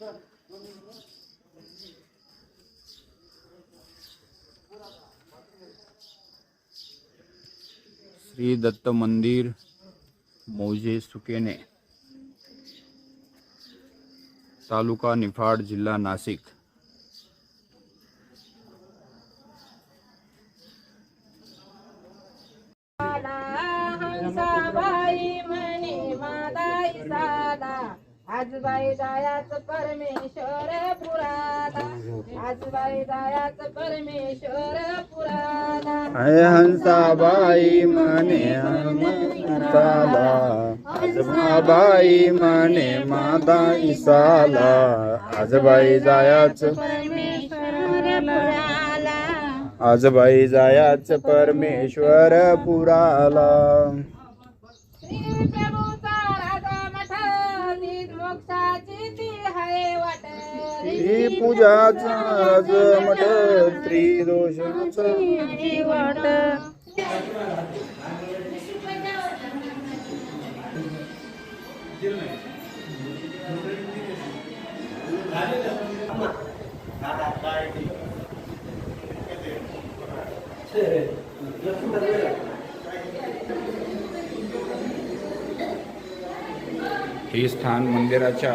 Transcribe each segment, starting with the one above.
श्री दत्त मंदिर मौजे सुकेने. तालुका निफाड जिल्हा नाशिक. आला म्हणे आजबाई जायाच परमेश्वर पुराला आजबाई जायाच परमेश्वर पुराला अय हंसाबाई म्हणे हनुमंताला आजबाई म्हणे माता इसाला. आजबाई जायाच परमेश्वर पुराला आजबाई जायाच परमेश्वर पुराला. श्री पूजाचा राजमठ त्रिदोषाचा. ती वाट. हे स्थान मंदिराच्या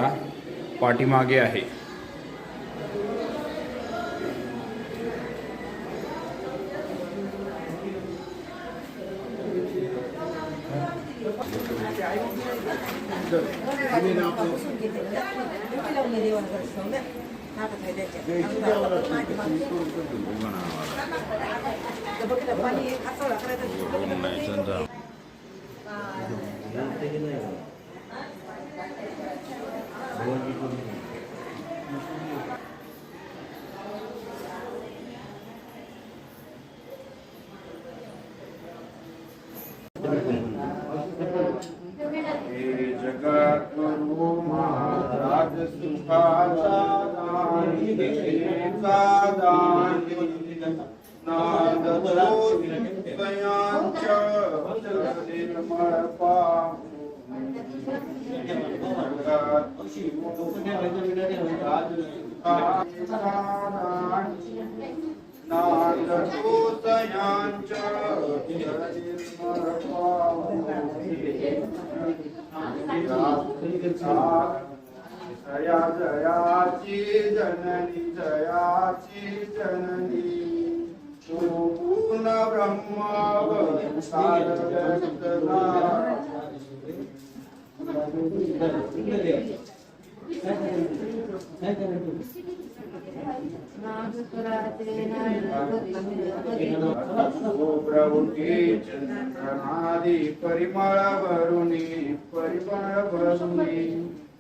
पाठीमागे आहे हे जगद्गुरु महाराज सुखाचा दानी देचा दानी नाद तो स्वयांच्या निर्मळ नाद तो जया जयाची जननी जयाची जननी. तू पूर्ण ब्रह्म प्रभुती चंद्रनादी परिमळ भरुनी परिमळ भरुनी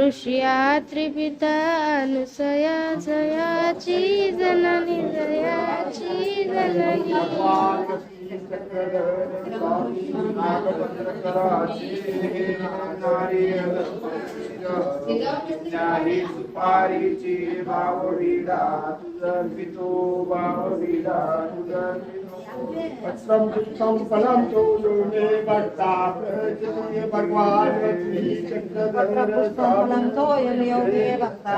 ऋषिया त्रिपिता अनुसया जयाची जननी जयाची जननी ज्ञानी सुपारीची भावविडा तुझर्पितो भावविडा तुझर्पितो पत्रम पुष्पम फलम तो लोने भक्ता प्रजने भगवान श्री चक्रधर फलं तोयं योगे भक्ता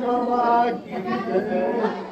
भगवान की जय